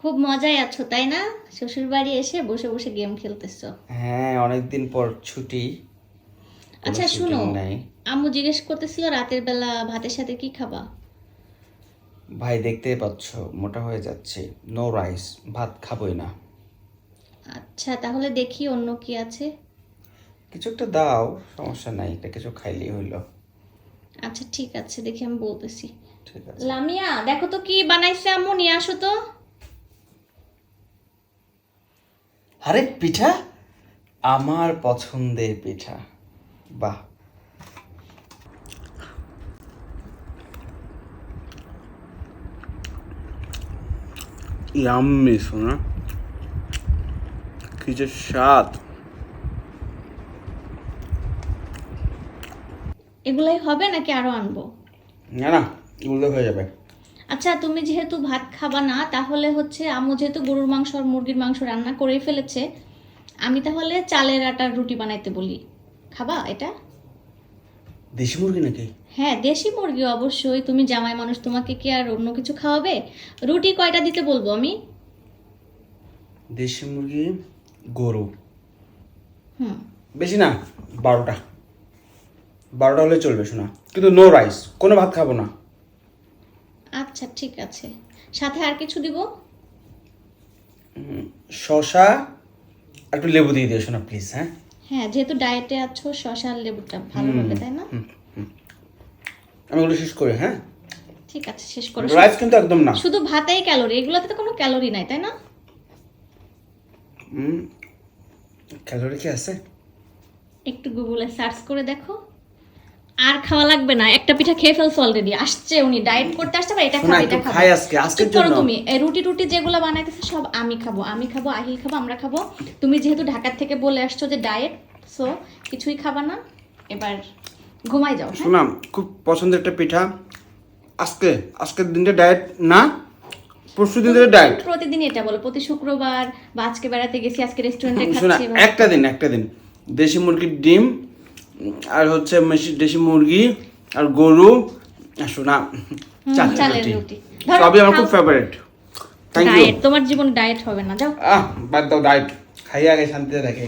খুব মজায় আছো তাই না? শ্বশুর বাড়ি এসে বসে বসে গেম খেলতেছো। হ্যাঁ অনেকদিন পর ছুটি। আচ্ছা শুনো আম্মু জিজ্ঞেস করতেছিল রাতের বেলা ভাতের সাথে কি খাবা? ভাই দেখতেই পাচ্ছ মোটা হয়ে যাচ্ছে। নো রাইস ভাত খাবোই না। আচ্ছা তাহলে দেখি অন্য কি আছে। কিছু একটা দাও সমস্যা নাই এটা কিছু খাইলেই হইল। আচ্ছা ঠিক আছে দেখি আমি বলতেছি। ঠিক আছে। লামিয়া দেখো তো কি বানাইছে আম্মু নিয়ে আসো তো। আরে পিঠা? আমার পছন্দের পিঠা। বাহ। ইয়াম্মি শোনা। কি যে স্বাদ। এগুলাই হবে নাকি আরও আনব? না না এগুলো হয়ে যাবে। আচ্ছা তুমি যেহেতু ভাত খাবা না তাহলে হচ্ছে আম্মু যেহেতু গরুর মাংস আর মুরগির মাংস রান্না করেই ফেলেছে আমি তাহলে চালের আটার রুটি বানাইতে বলি। খাবা এটা? দেশি মুরগি নাকি? হ্যাঁ দেশি মুরগি অবশ্যই। তুমি জামাই মানুষ তোমাকে কি আর অন্য কিছু খাওয়াবে? রুটি কয়টা দিতে বলব আমি? দেশি মুরগি গরু। হুম। বেশি না বারোটা। বারোটা হলে চলবে শোনা। কিন্তু নো রাইস কোনো ভাত খাব না। আচ্ছা ঠিক আছে। সাথে আর কিছু দিব? শশা আর একটু লেবু দিয়ে দিও শোনা প্লিজ হ্যাঁ? হ্যাঁ যেহেতু ডায়েটে আছো শশা আর লেবুটা ভালো হবে তাই না? আমি ওগুলো শেষ করি হ্যাঁ? ঠিক আছে শেষ করো রাইস কিন্তু একদম না। শুধু ভাতেই ক্যালোরি এগুলোতে তো কোনো ক্যালোরি নাই তাই না? ক্যালোরি কি আছে? একটু গুগলে সার্চ করে দেখো। আর খাওয়া লাগবে না। একটা পিঠা খেয়ে ফেলছো অলরেডি আসছে উনি ডায়েট করতে আসছে বা এটা খাবে এটা খাবে। খাই আজকে, আজকের জন্য। তুমি এই রুটি টুটি যেগুলো বানাইতেছে সব আমি খাব আমি খাব আহিল খাব আমরা খাব। তুমি যেহেতু ঢাকার থেকে বলে আসছো যে ডায়েট সো কিছুই খাবা না। এবার ঘুমাই যাও হ্যাঁ? শোনা খুব পছন্দের একটা পিঠা। আজকে আজকের দিনটা ডায়েট না? পরশু দিন ধরে ডায়েট প্রতিদিন এটা বলো। প্রতি শুক্রবার বা আজকে বেড়াতে গেছি আজকে রেস্টুরেন্টে খাচ্ছি একটা দিন একটা দিন। দেশি মুরগির ডিম আর হচ্ছে মেশি- দেশি মুরগি আর গরু আর শোনা চালের রুটি। সবই আমার খুব ফেভারিট থ্যাংক ইউ তোমার জীবন ডায়েট হবে না যাও। আহ বাদ দাও ডায়েট খাইয়া আগে শান্তিতে থাকে